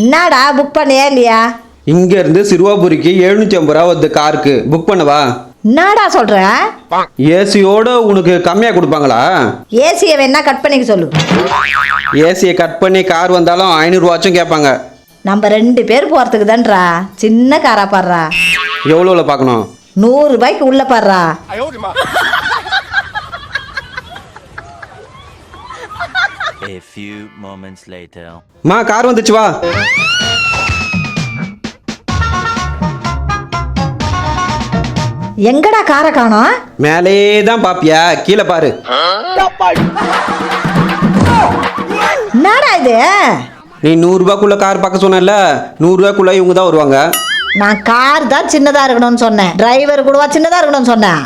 என்னடா புக் பண்ணியா இல்லையா? இங்க இருந்து சிறுவாபுரிக்கு எழுநூத்தி ஐம்பது ரூபா வருது காருக்கு. புக் பண்ணவா? என்னடா சொல்ற? ஏசியோட உனக்கு கம்மியா கொடுப்பாங்களா? ஏசியை வேணா கட் பண்ணிக்க சொல்லு? ஏசியை கட் பண்ணி கார் வந்தாலும் ஐநூறுவாச்சும் கேட்பாங்க. நம்ம ரெண்டு பேர் போறதுக்கு தான்டா. சின்ன காரா பாடுறா. எவ்வளோல பார்க்கணும்? நூறு ரூபாய்க்கு உள்ள பாடுறா. A few moments later. மா கார் வந்துச்சு வா. எங்கடா காரை காணோம்? மேலே தான் பாப்பியா கீழே பாரு. என்னடா இது? நீ நூறுரூபாக்குள்ள கார் பார்க்க சொன்னல நூறுரூவாக்குள்ள இவங்க தான் வருவாங்க. நான் கார் தான் சின்னதா இருக்கணும்னு சொன்னேன். டிரைவர் கூடவா சின்னதா இருக்கணும்னு சொன்னேன்?